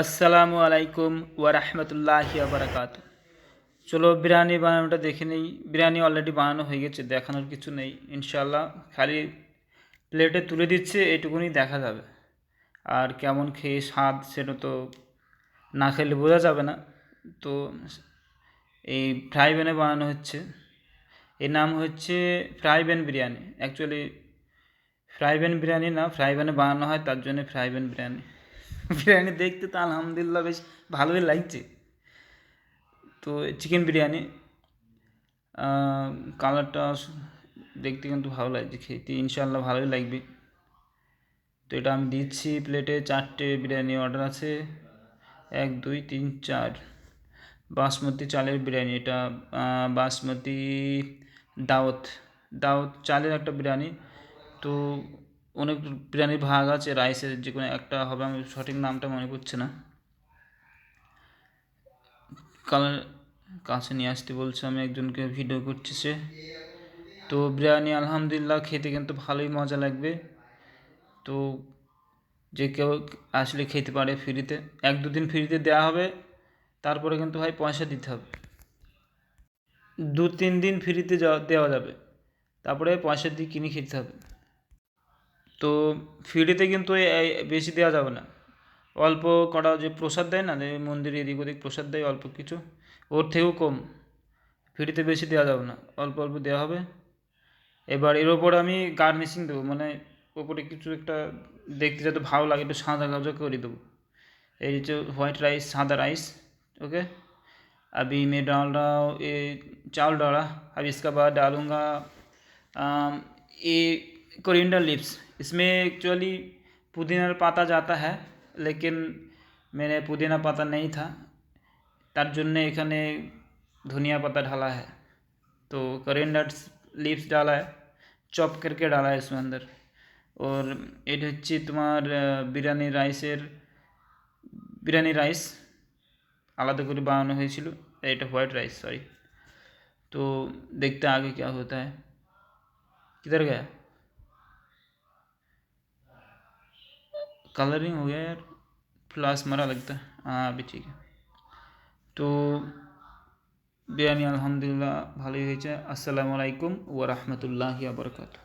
আসসালামু আলাইকুম ওয়া রাহমাতুল্লাহি ওয়া বারাকাতু। চলো বিরিয়ানি বানানোটা দেখে নেই। বিরিয়ানি অলরেডি বানানো হয়ে গেছে, দেখানোর কিছু নেই। ইনশাল্লাহ খালি প্লেটে তুলে দিচ্ছে এইটুকুনি দেখা যাবে। আর কেমন খেয়ে স্বাদ সেটা তো না খেলে বোঝা যাবে না। তো এই ফ্রাই প্যানে বানানো হচ্ছে। এর নাম হচ্ছে fry pan biryani. Actually fry pan biryani না ফ্রাই প্যানে বানানো হয়, তার জন্য ফ্রাই প্যান বিরিয়ানি। বিরিয়ানি দেখতে তো আলহামদুলিল্লাহ বেশ ভালোই লাগছে। তো চিকেন বিরিয়ানি কালারটা দেখতে কিন্তু ভালো লাগছে, খেতে ইনশাল্লাহ ভালোই লাগবে। তো এটা আমি দিচ্ছি প্লেটে চারটে বিরিয়ানি অর্ডার আছে। এক, দুই, তিন, চার। বাসমতি চালের বিরিয়ানি, এটা বাসমতি দাওয়াত দাওয়াত চালের একটা বিরিয়ানি। তো অনেক বিরিয়ানির ভাগ আছে, রাইসের যে কোনো একটা হবে, আমি সঠিক নামটা মনে পড়ছে না। কালার কাছে নিয়ে আসতে বলছে, আমি একজনকে ভিডিও করছি সে। তো বিরিয়ানি আলহামদুলিল্লাহ খেতে কিন্তু ভালোই মজা লাগবে। তো যে কেউ আসলে খেতে পারে ফ্রিতে এক দুদিন ফ্রিতে দেওয়া হবে, তারপরে কিন্তু ভাই পয়সা দিতে হবে। দু তিন দিন ফ্রিতে দেওয়া যাবে। তারপরে পয়সা দিয়ে কিনে খেতে হবে। তো ফ্রিতে কিন্তু বেশি দেওয়া যাবে না। অল্প কটা যে প্রসাদ দেয় না, যে মন্দিরে এদিক ওদিক প্রসাদ দেয়, অল্প কিছু, ওর থেকেও কম। ফ্রিতে বেশি দেওয়া যাবে না, অল্প অল্প দেওয়া হবে। এবার এর ওপর আমি গার্নিশিং দেবো মানে ওপরে কিছু একটা দেখতে যাতে ভালো লাগে, একটু সাদা গাজা করে দেবো। এই হচ্ছে হোয়াইট রাইস সাদা রাইস ওকে আর मैं ডাল रहा हूँ চাউল चावल डाला ডালুঙ্গা এ कोरिएंडर लिप्स इसमें एक्चुअली पुदीना पाता जाता है, लेकिन मैंने पुदीना पाता नहीं था। तर জন্যে धनिया पत्ता डाला है तो करेंडर लिप्स डाला है, चॉप करके डाला है इसमें अंदर। और ये हिस्से तुम्हार बिरयानी राइसर बिरयानी राइस आलदा कर बनाना हो এটা হোয়াইট রাইস तो देखते हैं आगे क्या होता है। किधर गया? कलरिंग हो गया यार फ्लास मरा लगता है हाँ अभी ठीक है তো বিরিয়ানি আলহামদুলিল্লাহ ভালোই হয়েছে আসসালামু আলাইকুম ওয়া রাহমাতুল্লাহি ওয়া বারাকাতুহু